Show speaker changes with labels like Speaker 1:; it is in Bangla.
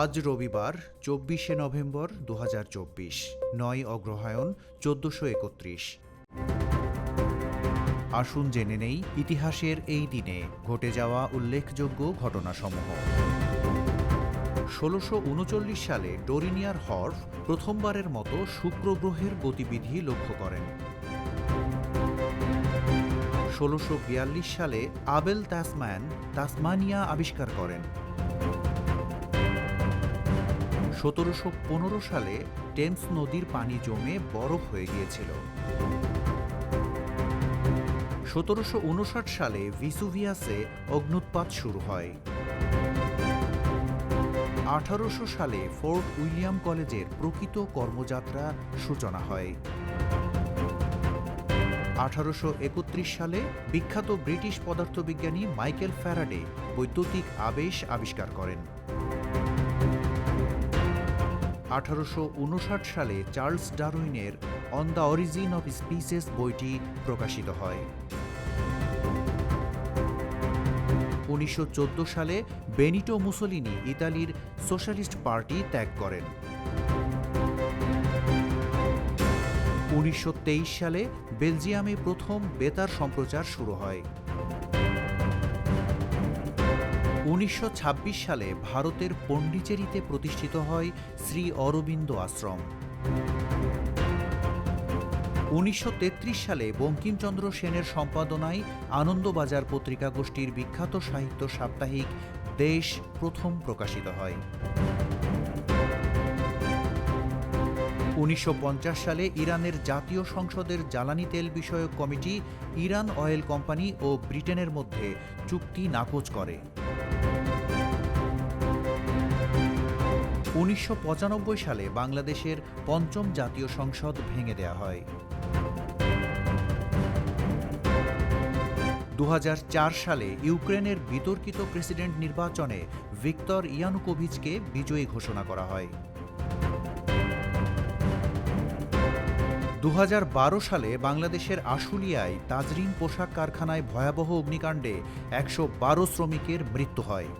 Speaker 1: আজ রবিবার, চব্বিশে নভেম্বর দু নয় অগ্রহায়ণ চোদ্দশো একত্রিশ। আসুন জেনে নেই ইতিহাসের এই দিনে ঘটে যাওয়া উল্লেখযোগ্য ঘটনাসমূহ। ষোলোশো উনচল্লিশ সালে ডোরিনিয়ার হর্ফ প্রথমবারের মতো শুক্র গ্রহের গতিবিধি লক্ষ্য করেন। ষোলোশো সালে আবেল তাসম্যান তাসমানিয়া আবিষ্কার করেন। সতেরোশো পনেরো সালে টেমস নদীর পানি জমে বরফ হয়ে গিয়েছিল। সতেরোশো উনষাট সালে ভিসুভিয়াসে অগ্নুৎপাত শুরু হয়। আঠারোশো সালে ফোর্ট উইলিয়াম কলেজের প্রকৃত কর্মযাত্রা সূচনা হয়। আঠারোশো একত্রিশ সালে বিখ্যাত ব্রিটিশ পদার্থবিজ্ঞানী মাইকেল ফ্যারাডে বৈদ্যুতিক আবেশ আবিষ্কার করেন। আঠারোশো উনষাট সালে Charles ডারউইনের on the origin of species বইটি প্রকাশিত হয়। উনিশশো চোদ্দ সালে বেনিটো মুসোলিনি ইতালির সোশ্যালিস্ট পার্টি ত্যাগ করেন। উনিশশো তেইশ সালে বেলজিয়ামে প্রথম বেতার সম্প্রচার শুরু হয়। উনিশশো ছাব্বিশ সালে ভারতের পণ্ডিচেরিতে প্রতিষ্ঠিত হয় শ্রী অরবিন্দ আশ্রম। উনিশশো তেত্রিশ সালে বঙ্কিমচন্দ্র সেনের সম্পাদনায় আনন্দবাজার পত্রিকা গোষ্ঠীর বিখ্যাত সাহিত্য সাপ্তাহিক দেশ প্রথম প্রকাশিত হয়। উনিশশো পঞ্চাশ সালে ইরানের জাতীয় সংসদের জ্বালানি তেল বিষয়ক কমিটি ইরান অয়েল কোম্পানি ও ব্রিটেনের মধ্যে চুক্তি নাকচ করে। উনিশশো পঁচানব্বই সালে বাংলাদেশের পঞ্চম জাতীয় সংসদ ভেঙে দেয়া হয়। দু হাজার চার সালে ইউক্রেনের বিতর্কিত প্রেসিডেন্ট নির্বাচনে ভিক্তর ইয়ানুকোভিচকে বিজয়ী ঘোষণা করা হয়। দু হাজার বারো সালে বাংলাদেশের আশুলিয়ায় তাজরিন পোশাক কারখানায় ভয়াবহ অগ্নিকাণ্ডে একশো বারো শ্রমিকের মৃত্যু হয়।